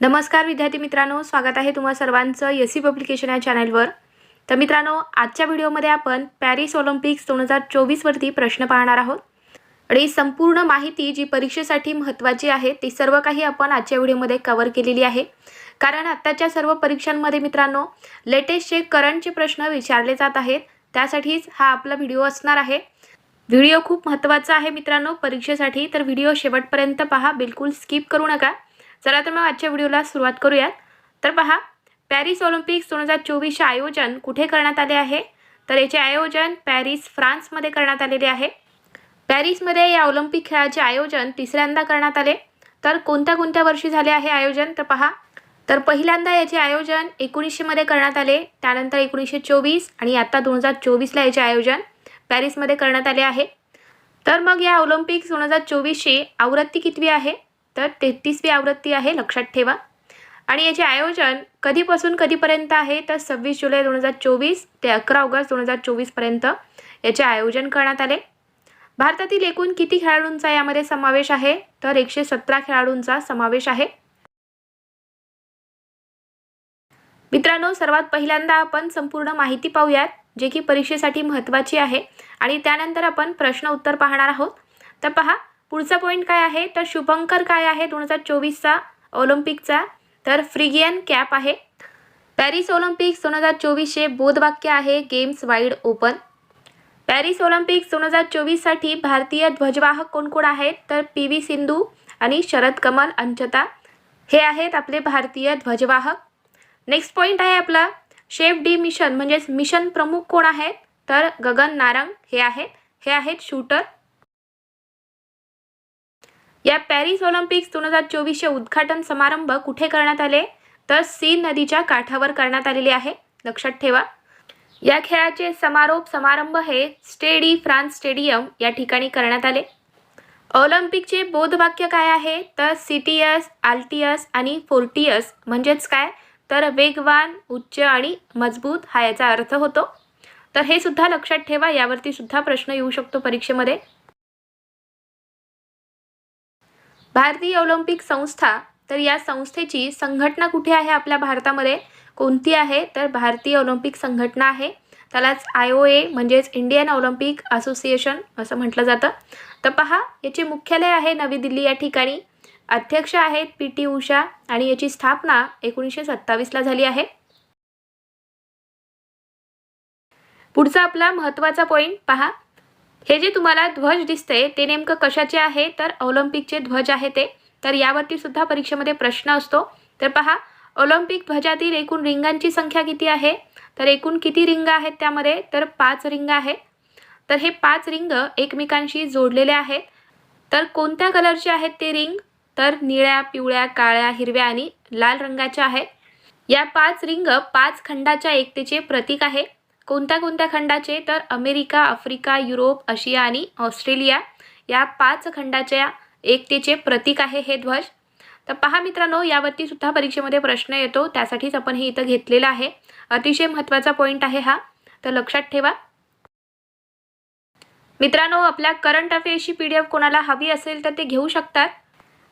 नमस्कार विद्यार्थी मित्रांनो स्वागत आहे तुम्हा सर्वांचं एस सी पब्लिकेशन या चॅनलवर. तर मित्रांनो आजच्या व्हिडिओमध्ये आपण पॅरिस ऑलिम्पिक्स दोन हजार चोवीसवरती प्रश्न पाहणार आहोत. आणि संपूर्ण माहिती जी परीक्षेसाठी महत्त्वाची आहे ती सर्व काही आपण आजच्या व्हिडिओमध्ये कवर केलेली आहे. कारण आत्ताच्या सर्व परीक्षांमध्ये मित्रांनो लेटेस्टचे करंटचे प्रश्न विचारले जात आहेत त्यासाठीच हा आपला व्हिडिओ असणार आहे. व्हिडिओ खूप महत्त्वाचा आहे मित्रांनो परीक्षेसाठी. तर व्हिडिओ शेवटपर्यंत पहा बिलकुल स्किप करू नका. चला तर मग आजच्या व्हिडिओला सुरुवात करूयात. तर पहा पॅरिस ऑलिम्पिक्स दोन हजार चोवीसचे आयोजन कुठे करण्यात आले आहे? तर याचे आयोजन पॅरिस फ्रान्समध्ये करण्यात आलेले आहे. पॅरिसमध्ये या ऑलिम्पिक खेळाचे आयोजन तिसऱ्यांदा करण्यात आले. तर कोणत्या कोणत्या वर्षी झाले आहे आयोजन? तर पहा तर पहिल्यांदा याचे आयोजन एकोणीसशेमध्ये करण्यात आले त्यानंतर एकोणीसशे चोवीस आणि आत्ता दोन हजार चोवीसला याचे आयोजन पॅरिसमध्ये करण्यात आले आहे. तर मग या ऑलिम्पिक्स दोन हजार चोवीसची आवृत्ती कितवी आहे? तर तेहतीसवी आवृत्ती आहे लक्षात ठेवा. आणि याचे आयोजन कधीपासून कधीपर्यंत आहे? तर सव्वीस जुलै दोन हजार चोवीस ते अकरा ऑगस्ट दोन हजार चोवीसपर्यंत याचे आयोजन करण्यात आले. भारतातील एकूण किती खेळाडूंचा यामध्ये समावेश आहे? तर एकशे सतरा खेळाडूंचा समावेश आहे. मित्रांनो सर्वात पहिल्यांदा आपण संपूर्ण माहिती पाहूयात जे की परीक्षेसाठी महत्त्वाची आहे. आणि त्यानंतर आपण प्रश्न उत्तर पाहणार आहोत. तर पहा पुढचा पॉईंट काय आहे? तर शुभंकर काय आहे? दोन हजार चोवीसचा ऑलिम्पिकचा. तर फ्रिगियन कॅप आहे. पॅरिस ऑलिम्पिक्स दोन हजार चोवीसचे बोधवाक्य आहे games wide open. Paris Olympics दोन हजार चोवीससाठी भारतीय ध्वजवाहक कोण कोण आहेत? तर पी व्ही सिंधू आणि शरद कमल अंचता हे आहेत आपले भारतीय ध्वजवाहक. नेक्स्ट पॉईंट आहे आपला. शेफ डी मिशन म्हणजेच मिशन प्रमुख कोण आहेत? तर गगन नारंग हे आहेत. हे आहेत शूटर या पॅरिस ऑलिम्पिक्स दोन हजार चोवीसचे उद्घाटन समारंभ कुठे करण्यात आले? तर सीन नदीच्या काठावर करण्यात आलेले आहे. लक्षात ठेवा. या खेळाचे समारोप समारंभ हे स्टेडी फ्रान्स स्टेडियम या ठिकाणी करण्यात आले. ऑलिम्पिकचे बोधवाक्य काय आहे? तर सिटियस आल्टियस आणि फोर्टियस म्हणजेच काय? तर वेगवान उच्च आणि मजबूत हा याचा अर्थ होतो. तर हे सुद्धा लक्षात ठेवा. यावरती सुद्धा प्रश्न येऊ शकतो परीक्षेमध्ये. भारतीय ऑलिम्पिक संस्था तर या संस्थेची संघटना कुठे आहे आपल्या भारतामध्ये? कोणती आहे? तर भारतीय ऑलिम्पिक संघटना आहे. त्यालाच आय ओ ए म्हणजेच इंडियन ऑलिम्पिक असोसिएशन असं म्हटलं जातं. तर पहा याचे मुख्यालय आहे नवी दिल्ली या ठिकाणी. अध्यक्ष आहेत पी टी उषा आणि याची स्थापना एकोणीसशे सत्तावीसला झाली आहे. पुढचा आपला महत्त्वाचा पॉईंट पहा. हे जे तुम्हाला ध्वज दिसते ते नेमकं कशाचे आहे? तर ऑलिम्पिकचे ध्वज आहे ते. तर यावरती सुद्धा परीक्षेमध्ये प्रश्न असतो. तर पहा ऑलिम्पिक ध्वजातील एकूण रिंगांची संख्या किती आहे? तर एकूण किती रिंग आहेत त्यामध्ये? तर पाच रिंग आहे तर हे पाच रिंग एकमेकांशी जोडलेले आहेत. तर कोणत्या कलरचे आहेत ते रिंग? तर निळ्या पिवळ्या काळ्या हिरव्या आणि लाल रंगाच्या आहेत. या पाच रिंग पाच खंडाच्या एकतेचे प्रतीक आहे. कोणत्या कोणत्या खंडाचे? तर अमेरिका आफ्रिका युरोप आशिया आणि ऑस्ट्रेलिया या पाच खंडाच्या एकतेचे प्रतीक आहे हे ध्वज. तर पहा मित्रांनो यावरती सुद्धा परीक्षेमध्ये प्रश्न येतो. त्यासाठीच आपण हे इथं घेतलेलं आहे. अतिशय महत्त्वाचा पॉईंट आहे हा. तर लक्षात ठेवा. मित्रांनो आपल्या करंट अफेअर्सची पी डी एफ कोणाला हवी असेल तर ते घेऊ शकतात.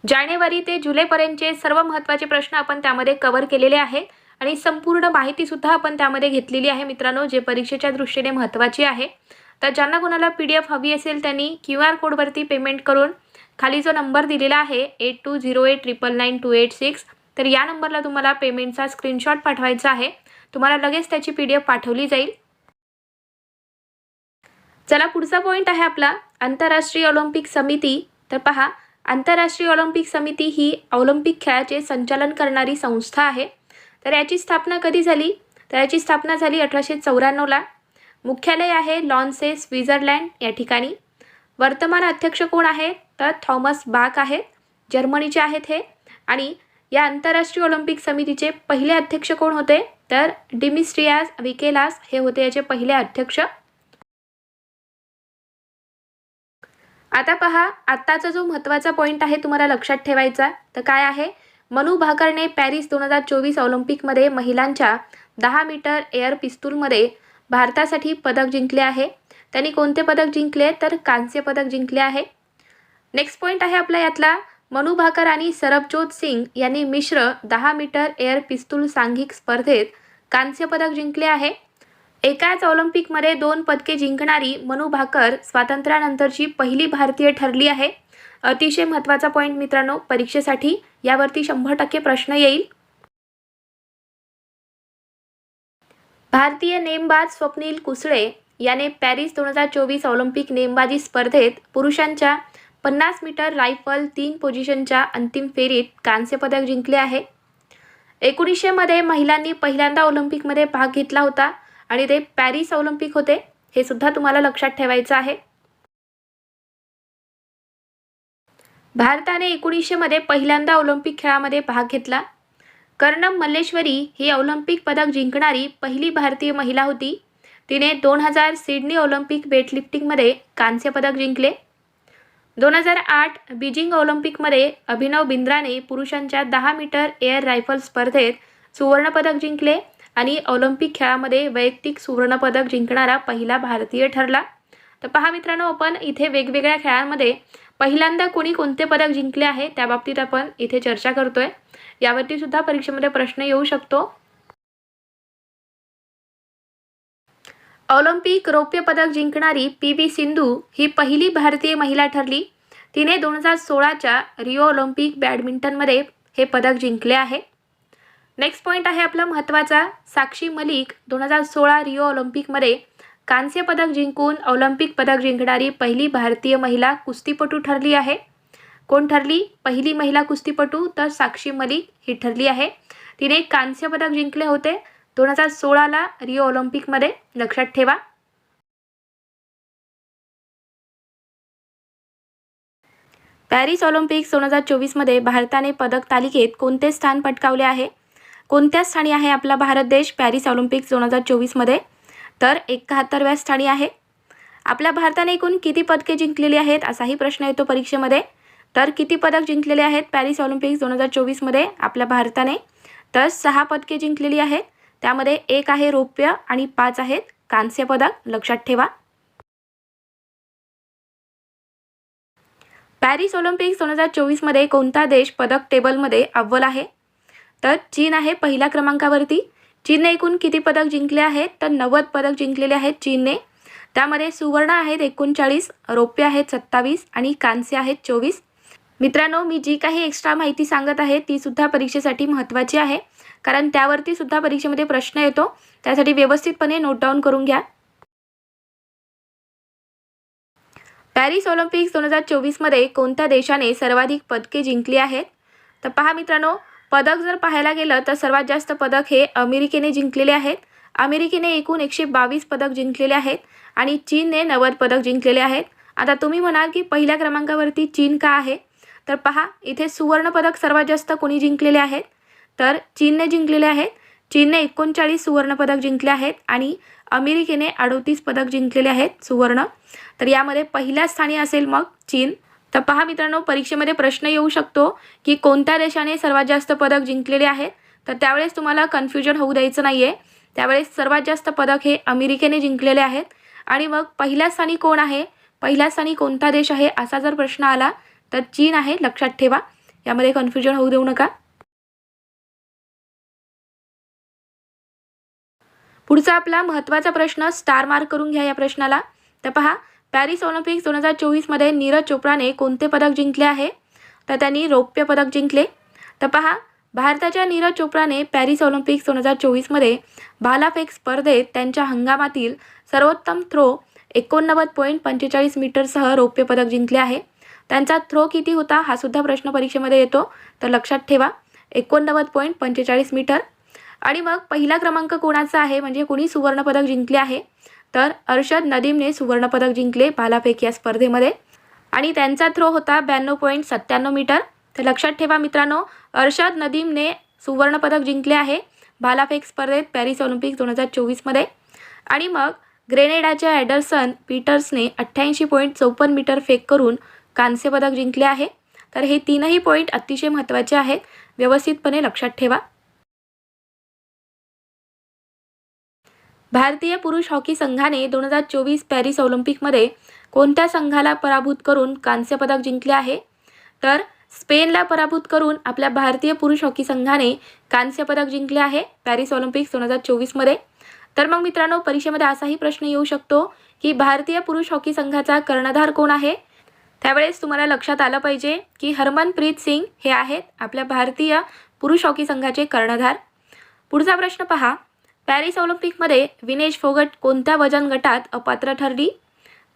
जानेवारी ते जुलैपर्यंतचे सर्व महत्त्वाचे प्रश्न आपण त्यामध्ये कवर केलेले आहेत. आणि संपूर्ण माहितीसुद्धा आपण त्यामध्ये घेतलेली आहे मित्रांनो जे परीक्षेच्या दृष्टीने महत्त्वाची आहे. तर ज्यांना कोणाला पी डी एफ हवी असेल त्यांनी क्यू आर कोडवरती पेमेंट करून खाली जो नंबर दिलेला आहे eight two zero eight triple nine two eight six तर या नंबरला तुम्हाला पेमेंटचा स्क्रीनशॉट पाठवायचा आहे. तुम्हाला लगेच त्याची पी डी एफ पाठवली जाईल. चला पुढचा पॉईंट आहे आपला आंतरराष्ट्रीय ऑलिम्पिक समिती. तर पहा आंतरराष्ट्रीय ऑलिम्पिक समिती ही ऑलिम्पिक खेळाचे संचालन करणारी संस्था आहे. तर याची स्थापना कधी झाली? तर याची स्थापना झाली अठराशे चौऱ्याण्णवला मुख्यालय आहे लॉन्से स्वित्झर्लँड या ठिकाणी. वर्तमान अध्यक्ष कोण आहेत तर थॉमस बाक आहेत जर्मनीचे आहेत हे. आणि या आंतरराष्ट्रीय ऑलिम्पिक समितीचे पहिले अध्यक्ष कोण होते? तर डिमिस्ट्रियास विकेलास हे होते याचे पहिले अध्यक्ष. आता पहा आत्ताचा जो महत्त्वाचा पॉईंट आहे तुम्हाला लक्षात ठेवायचा तर काय आहे? मनू भाकरने पॅरिस दोन हजार चोवीस ऑलिम्पिकमध्ये महिलांच्या दहा मीटर एअर पिस्तूलमध्ये भारतासाठी पदक जिंकले आहे. त्यांनी कोणते पदक जिंकले? तर कांस्य पदक जिंकले आहे. नेक्स्ट पॉईंट आहे आपला यातला. मनू भाकर आणि सरबजोत सिंग यांनी मिश्र दहा मीटर एअर पिस्तूल सांघिक स्पर्धेत कांस्य पदक जिंकले आहे. एकाच ऑलिम्पिकमध्ये दोन पदके जिंकणारी मनू भाकर स्वातंत्र्यानंतरची पहिली भारतीय ठरली आहे. अतिशय महत्त्वाचा पॉईंट मित्रांनो परीक्षेसाठी यावरती शंभर टक्के प्रश्न येईल. भारतीय नेमबाज स्वप्नील कुसळे याने पॅरिस दोन हजार चोवीस ऑलिम्पिक नेमबाजी स्पर्धेत पुरुषांच्या पन्नास मीटर रायफल तीन पोझिशनच्या अंतिम फेरीत कांस्य पदक जिंकले आहे. एकोणीसशेमध्ये महिलांनी पहिल्यांदा ऑलिम्पिकमध्ये भाग घेतला होता आणि ते पॅरिस ऑलिम्पिक होते हे सुद्धा तुम्हाला लक्षात ठेवायचं आहे. भारताने एकोणीसशेमध्ये पहिल्यांदा ऑलिम्पिक खेळामध्ये भाग घेतला. कर्णम मल्लेश्वरी ही ऑलिम्पिक पदक जिंकणारी पहिली भारतीय महिला होती. तिने दोन हजार सिडनी ऑलिम्पिक वेटलिफ्टिंगमध्ये कांस्य पदक जिंकले. दोन हजार आठ बीजिंग ऑलिम्पिकमध्ये अभिनव बिंद्राने पुरुषांच्या दहा मीटर एअर रायफल स्पर्धेत सुवर्णपदक जिंकले आणि ऑलिम्पिक खेळामध्ये वैयक्तिक सुवर्णपदक जिंकणारा पहिला भारतीय ठरला. तर पहा मित्रांनो आपण इथे वेगवेगळ्या खेळांमध्ये पहिल्यांदा कोणी कोणते पदक जिंकले आहे त्याबाबतीत आपण इथे चर्चा करतोय. यावरती सुद्धा परीक्षेमध्ये प्रश्न येऊ शकतो. ऑलिम्पिक रौप्य पदक जिंकणारी पी व्ही सिंधू ही पहिली भारतीय महिला ठरली. तिने दोन हजार सोळाच्या रिओ ऑलिम्पिक बॅडमिंटनमध्ये हे पदक जिंकले आहे. नेक्स्ट पॉईंट आहे आपला महत्त्वाचा साक्षी मलिक दोन हजार सोळा रिओ ऑलिम्पिकमध्ये कांस्य पदक जिंकून ऑलिम्पिक पदक जिंकणारी पहिली भारतीय महिला कुस्तीपटू ठरली आहे. कोण ठरली? पहिली महिला कुस्तीपटू तर साक्षी मलिक ही ठरली आहे. तिने कांस्य पदक जिंकले होते. दोन हजार सोळाला रिओ ऑलिम्पिकमध्ये लक्षात ठेवा. पॅरिस ऑलिम्पिक्स दोन हजार चोवीसमध्ये भारताने पदक तालिकेत कोणते स्थान पटकावले आहे? कोणत्या स्थानी आहे आपला भारत देश? पॅरिस ऑलिम्पिक्स दोन हजार चोवीसमध्ये तर एकाहत्तरव्या स्थानी आहे. आपल्या भारताने एकूण किती पदके जिंकलेली आहेत असाही प्रश्न येतो परीक्षेमध्ये. तर किती पदक जिंकलेले आहेत पॅरिस ऑलिम्पिक्स दोन हजार चोवीसमध्ये आपल्या भारताने. तर सहा पदके जिंकलेली आहेत. त्यामध्ये एक आहे रौप्य आणि पाच आहेत कांस्य पदक. लक्षात ठेवा. पॅरिस ऑलिम्पिक्स दोन हजार चोवीसमध्ये कोणता देश पदक टेबलमध्ये अव्वल आहे? तर चीन आहे पहिल्या क्रमांकावरती. चीनने एकूण किती पदक जिंकले आहेत? तर नव्वद पदक जिंकलेले आहेत चीनने. त्यामध्ये सुवर्ण आहेत एकोणचाळीस रौप्य आहेत सत्तावीस आणि कांस्य आहेत चोवीस. मित्रांनो मी जी काही एक्स्ट्रा माहिती सांगत आहे ती सुद्धा परीक्षेसाठी महत्त्वाची आहे. कारण त्यावरती सुद्धा परीक्षेमध्ये प्रश्न येतो. त्यासाठी व्यवस्थितपणे नोट डाऊन करून घ्या. पॅरिस ऑलिम्पिक्स दोन हजार चोवीसमध्ये कोणत्या देशाने सर्वाधिक पदके जिंकली आहेत? तर पहा मित्रांनो पदक जर पाहायला गेलं तर सर्वात जास्त पदक हे अमेरिकेने जिंकलेले आहेत. अमेरिकेने एकूण एकशे बावीस पदक जिंकलेले आहेत आणि चीनने नव्वद पदक जिंकलेले आहेत. आता तुम्ही म्हणाल की पहिल्या क्रमांकावरती चीन का आहे? तर पहा इथे सुवर्णपदक सर्वात जास्त कोणी जिंकलेले आहेत? तर चीनने जिंकलेले आहेत. चीनने एकोणचाळीस सुवर्णपदक जिंकले आहेत आणि अमेरिकेने अडोतीस पदक जिंकलेले आहेत सुवर्ण. तर यामध्ये पहिल्या स्थानी असेल मग चीन. तर पहा मित्रांनो परीक्षेमध्ये प्रश्न येऊ शकतो की कोणत्या देशाने सर्वात जास्त पदक जिंकलेले आहेत? तर त्यावेळेस तुम्हाला कन्फ्युजन होऊ द्यायचं नाही आहे त्यावेळेस सर्वात जास्त पदक हे अमेरिकेने जिंकलेले आहेत. आणि मग पहिल्या स्थानी कोण आहे? पहिल्या स्थानी कोणता देश आहे असा जर प्रश्न आला तर चीन आहे लक्षात ठेवा. यामध्ये कन्फ्युजन होऊ देऊ नका. पुढचा आपला महत्त्वाचा प्रश्न स्टार मार्क करून घ्या या प्रश्नाला. तर पहा पॅरिस ऑलिम्पिक्स दोन हजार चोवीसमध्ये नीरज चोप्राने कोणते पदक जिंकले आहे? तर त्यांनी रौप्य पदक जिंकले. तर पहा भारताच्या नीरज चोप्राने पॅरिस ऑलिम्पिक्स दोन हजार चोवीसमध्ये भालाफेक स्पर्धेत त्यांच्या हंगामातील सर्वोत्तम थ्रो एकोणनव्वद पॉईंट पंचेचाळीस मीटरसह रौप्य पदक जिंकले आहे. त्यांचा थ्रो किती होता हा सुद्धा प्रश्न परीक्षेमध्ये येतो. तर लक्षात ठेवा एकोणनव्वद पॉईंट पंचेचाळीस मीटर. आणि मग पहिला क्रमांक कोणाचा आहे? म्हणजे कोणी सुवर्णपदक जिंकले आहे? तर अर्षद नदीमने सुवर्णपदक जिंकले भालाफेक या स्पर्धेमध्ये. आणि त्यांचा थ्रो होता ब्याण्णव पॉईंट सत्त्याण्णव मीटर. तर लक्षात ठेवा मित्रांनो अर्षद नदीमने सुवर्णपदक जिंकले आहे भालाफेक स्पर्धेत पॅरिस ऑलिम्पिक दोन हजार चोवीसमध्ये आणि मग ग्रेनेडाच्या ॲडरसन पीटर्सने अठ्ठ्याऐंशी पॉईंट चौपन्न मीटर फेक करून कांस्य पदक जिंकले आहे. तर हे तीनही पॉईंट अतिशय महत्त्वाचे आहेत. व्यवस्थितपणे लक्षात ठेवा. भारतीय पुरुष हॉकी संघाने दोन हजार चोवीस पॅरिस ऑलिम्पिकमध्ये कोणत्या संघाला पराभूत करून कांस्य पदक जिंकले आहे? तर स्पेनला पराभूत करून आपल्या भारतीय पुरुष हॉकी संघाने कांस्य पदक जिंकले आहे पॅरिस ऑलिम्पिक्स दोन हजार चोवीसमध्ये. तर मग मित्रांनो परीक्षेमध्ये असाही प्रश्न येऊ शकतो की भारतीय पुरुष हॉकी संघाचा कर्णधार कोण आहे? त्यावेळेस तुम्हाला लक्षात आलं पाहिजे की हरमनप्रीत सिंग हे आहेत आपल्या भारतीय पुरुष हॉकी संघाचे कर्णधार. पुढचा प्रश्न पहा. पॅरिस ऑलिम्पिकमध्ये विनेश फोगट कोणत्या वजन गटात अपात्र ठरली?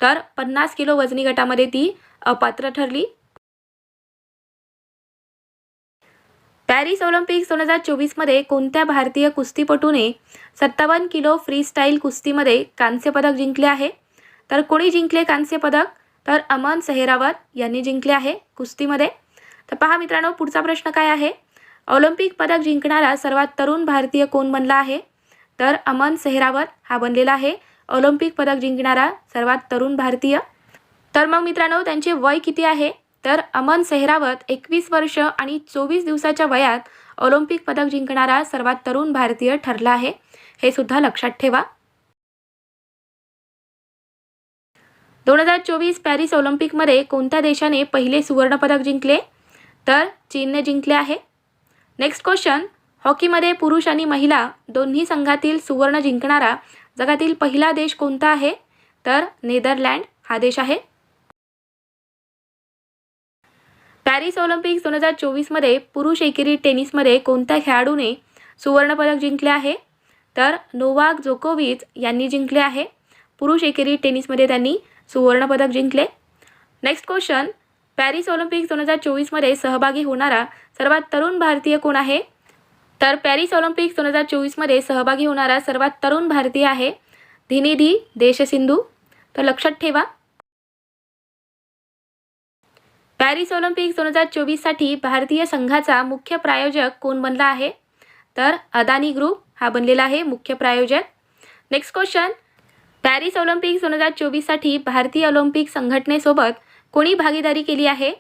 तर पन्नास किलो वजनी गटामध्ये ती अपात्र ठरली. पॅरिस ऑलिम्पिक्स दोन हजार चोवीसमध्ये कोणत्या भारतीय कुस्तीपटूने सत्तावन्न किलो फ्रीस्टाईल कुस्तीमध्ये कांस्यपदक जिंकले आहे? तर कोणी जिंकले कांस्यपदक तर अमन सेहरावत यांनी जिंकले आहे कुस्तीमध्ये. तर पहा मित्रांनो पुढचा प्रश्न काय आहे? ऑलिम्पिक पदक जिंकणारा सर्वात तरुण भारतीय कोण बनला आहे? तर अमन सेहरावत हा बनलेला आहे. ऑलिम्पिक पदक जिंकणारा सर्वात तरुण भारतीय. तर मग मित्रांनो त्यांचे वय किती आहे? तर अमन सेहरावत एकवीस वर्ष आणि चोवीस दिवसाच्या वयात ऑलिम्पिक पदक जिंकणारा सर्वात तरुण भारतीय ठरला आहे. हे सुद्धा लक्षात ठेवा. दोन हजार चोवीस पॅरिस ऑलिम्पिकमध्ये कोणत्या देशाने पहिले सुवर्णपदक जिंकले? तर चीनने जिंकले आहे. Next question. हॉकीमध्ये पुरुष आणि महिला दोन्ही संघातील सुवर्ण जिंकणारा जगातील पहिला देश कोणता आहे? तर नेदरलँड हा देश आहे. पॅरिस ऑलिम्पिक्स दोन हजार चोवीसमध्ये पुरुष एकेरी टेनिसमध्ये कोणत्या खेळाडूने सुवर्णपदक जिंकले आहे? तर नोवाक जोकोविच यांनी जिंकले आहे. पुरुष एकेरी टेनिसमध्ये त्यांनी सुवर्णपदक जिंकले. Next question. पॅरिस ऑलिम्पिक्स दोन हजार चोवीसमध्ये सहभागी होणारा सर्वात तरुण भारतीय कोण आहे? तर पॅरिस ऑलिम्पिक्स दोन हजार चोवीसमध्ये सहभागी होणारा सर्वात तरुण भारतीय आहे धिनिधी देशसिंधू. तर लक्षात ठेवा. पॅरिस ऑलिम्पिक्स दोन हजार चोवीससाठी भारतीय संघाचा मुख्य प्रायोजक कोण बनला आहे? तर अदानी ग्रुप हा बनलेला आहे मुख्य प्रायोजक. नेक्स्ट क्वेश्चन पॅरिस ऑलिम्पिक्स दोन हजार चोवीससाठी भारतीय ऑलिम्पिक संघटनेसोबत कोणी भागीदारी केली आहे?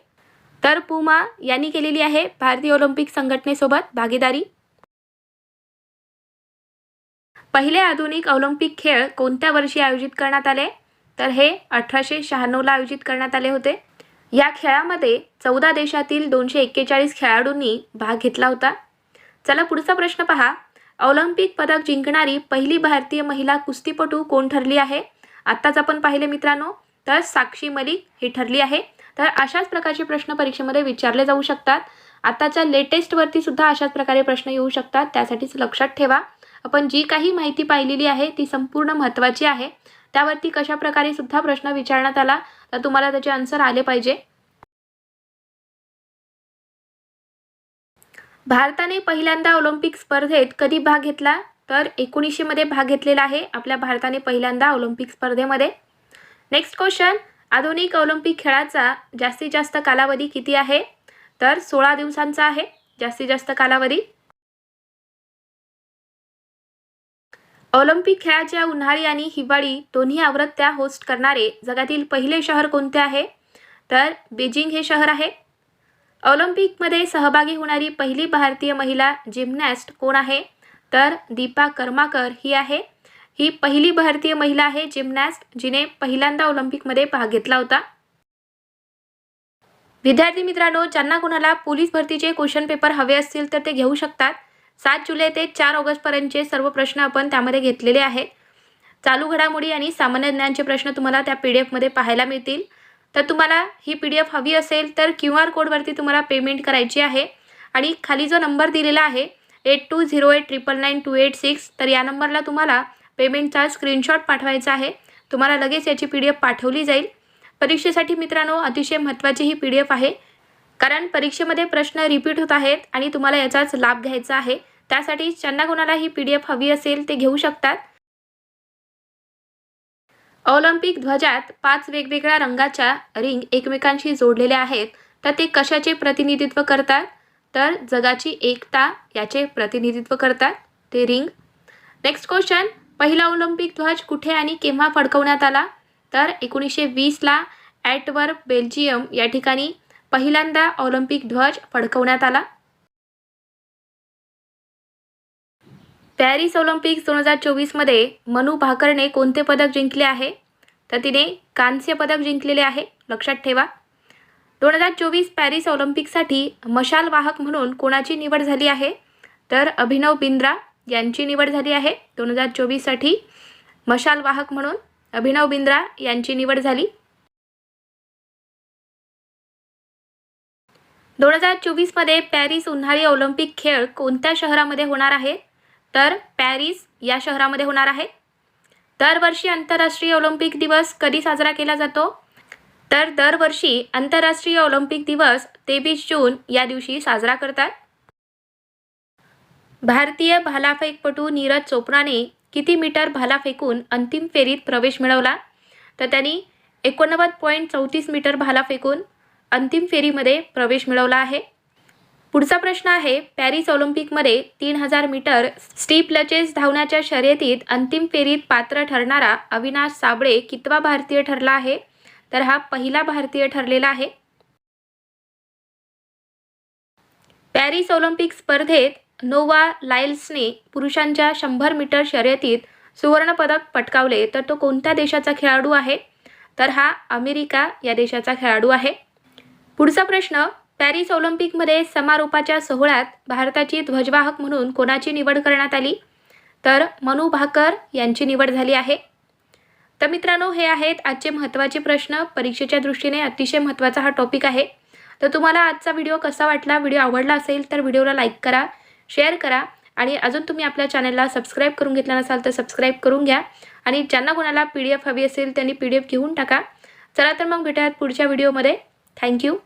तर पुमा यांनी केलेली आहे भारतीय ऑलिम्पिक संघटनेसोबत भागीदारी. पहिले आधुनिक ऑलिम्पिक खेळ कोणत्या वर्षी आयोजित करण्यात आले? तर हे अठराशे शहाण्णवला आयोजित करण्यात आले होते. या खेळामध्ये चौदा देशातील दोनशे एक्केचाळीस खेळाडूंनी भाग घेतला होता. चला पुढचा प्रश्न पहा. ऑलिम्पिक पदक जिंकणारी पहिली भारतीय महिला कुस्तीपटू कोण ठरली आहे? आत्ताच आपण पाहिले मित्रांनो तर साक्षी मलिक ही ठरली आहे. तर अशाच प्रकारचे प्रश्न परीक्षेमध्ये विचारले जाऊ शकतात. आताच्या लेटेस्टवरती सुद्धा अशाच प्रकारे प्रश्न येऊ शकतात. त्यासाठीच लक्षात ठेवा. आपण जी काही माहिती पाहिलेली आहे ती संपूर्ण महत्त्वाची आहे. त्यावरती कशा प्रकारे सुद्धा प्रश्न विचारण्यात आला तर तुम्हाला त्याचे आन्सर आले पाहिजे. भारताने पहिल्यांदा ऑलिम्पिक स्पर्धेत कधी भाग घेतला? तर एकोणीसशेमध्ये भाग घेतलेला आहे आपल्या भारताने पहिल्यांदा ऑलिम्पिक स्पर्धेमध्ये. नेक्स्ट क्वेश्चन आधुनिक ऑलिम्पिक खेळाचा जास्तीत जास्त कालावधी किती आहे? तर सोळा दिवसांचा आहे जास्तीत जास्त कालावधी. ऑलिम्पिक खेळाच्या उन्हाळी आणि हिवाळी दोन्ही आवृत्त्या होस्ट करणारे जगातील पहिले शहर कोणते आहे? तर बीजिंग हे शहर आहे. ऑलिम्पिकमध्ये सहभागी होणारी पहिली भारतीय महिला जिमनॅस्ट कोण आहे? तर दीपा कर्माकर ही आहे. ही पहिली भारतीय महिला आहे जिमनॅस्ट जिने पहिल्यांदा ऑलिम्पिकमध्ये भाग घेतला होता. विद्यार्थी मित्रांनो ज्यांना कोणाला पोलीस भरतीचे क्वेश्चन पेपर हवे असतील तर ते घेऊ शकतात. सात जुलै ते चार ऑगस्टपर्यंतचे सर्व प्रश्न आपण त्यामध्ये घेतलेले आहेत. चालू घडामोडी आणि सामान्य ज्ञानचे प्रश्न तुम्हाला त्या पी डी एफमध्ये पाहायला मिळतील. तर तुम्हाला ही पी डी एफ हवी असेल तर क्यू आर कोडवरती तुम्हाला पेमेंट करायची आहे. आणि खाली जो नंबर दिलेला आहे eight two zero eight triple nine two eight six तर या नंबरला तुम्हाला पेमेंटचा स्क्रीनशॉट पाठवायचा आहे. तुम्हाला लगेच याची पी डी एफ पाठवली जाईल. परीक्षेसाठी मित्रांनो अतिशय महत्त्वाची ही पी डी एफ आहे. कारण परीक्षेमध्ये प्रश्न रिपीट होत आहेत आणि तुम्हाला याचाच लाभ घ्यायचा आहे. त्यासाठी ज्यांना कोणाला ही पी डी एफ हवी असेल ते घेऊ शकतात. ऑलिम्पिक ध्वजात पाच वेगवेगळ्या रंगाच्या रिंग एकमेकांशी जोडलेल्या आहेत. तर ते कशाचे प्रतिनिधित्व करतात? तर जगाची एकता याचे प्रतिनिधित्व करतात. ते रिंग. नेक्स्ट क्वेश्चन पहिला ऑलिम्पिक ध्वज कुठे आणि केव्हा फडकवण्यात आला? तर एकोणीसशे वीसला ॲटवर बेल्जियम या ठिकाणी पहिल्यांदा ऑलिम्पिक ध्वज फडकवण्यात आला. पॅरिस ऑलिम्पिक्स दोन हजार चोवीसमध्ये मनू भाकरने कोणते पदक जिंकले आहे? तर तिने कांस्य पदक जिंकलेले आहे लक्षात ठेवा. दोन हजार चोवीस पॅरिस ऑलिम्पिकसाठी मशाल वाहक म्हणून कोणाची निवड झाली आहे? तर अभिनव बिंद्रा यांची निवड झाली आहे दोन हजार चोवीससाठी मशाल वाहक म्हणून. अभिनव बिंद्रा यांची निवड झाली. दोन हजार चोवीसमध्ये पॅरिस उन्हाळी ऑलिम्पिक खेळ कोणत्या शहरामध्ये होणार आहे? तर पॅरिस या शहरामध्ये होणार आहे. दरवर्षी आंतरराष्ट्रीय ऑलिम्पिक दिवस कधी साजरा केला जातो? तर दरवर्षी आंतरराष्ट्रीय ऑलिम्पिक दिवस तेवीस जून या दिवशी साजरा करतात. भारतीय भालाफेकपटू नीरज चोप्राने किती मीटर भाला फेकून अंतिम फेरीत प्रवेश मिळवला? तर त्यांनी एकोणनव्वद पॉईंट चौतीस मीटर भाला फेकून अंतिम फेरीमध्ये प्रवेश मिळवला आहे. पुढचा प्रश्न आहे पॅरिस ऑलिम्पिकमध्ये तीन हजार मीटर स्टीप लचेस धावण्याच्या शर्यतीत अंतिम फेरीत पात्र ठरणारा अविनाश साबळे कितवा भारतीय ठरला आहे? तर हा पहिला भारतीय ठरलेला आहे. पॅरिस ऑलिम्पिक स्पर्धेत नोवा लायल्सने पुरुषांच्या शंभर मीटर शर्यतीत सुवर्णपदक पटकावले. तर तो कोणत्या देशाचा खेळाडू आहे? तर हा अमेरिका या देशाचा खेळाडू आहे. पुढचा प्रश्न पॅरिस ऑलिम्पिकमध्ये समारोपाच्या सोहळ्यात भारताची ध्वजवाहक म्हणून कोणाची निवड करण्यात आली? तर मनू भाकर यांची निवड झाली आहे. तर मित्रांनो हे आहेत आजचे महत्त्वाचे प्रश्न. परीक्षेच्या दृष्टीने अतिशय महत्त्वाचा हा टॉपिक आहे. तर तुम्हाला आजचा व्हिडिओ कसा वाटला व्हिडिओ आवडला असेल तर व्हिडिओला लाईक करा शेअर करा आणि अजून तुम्ही आपल्या चॅनलला सबस्क्राईब करून घेतला नसाल तर सबस्क्राईब करून घ्या आणि ज्यांना कोणाला पी डी एफ हवी असेल त्यांनी पी डी एफ घेऊन टाका. चला तर मग भेटूयात पुढच्या व्हिडिओमध्ये थँक्यू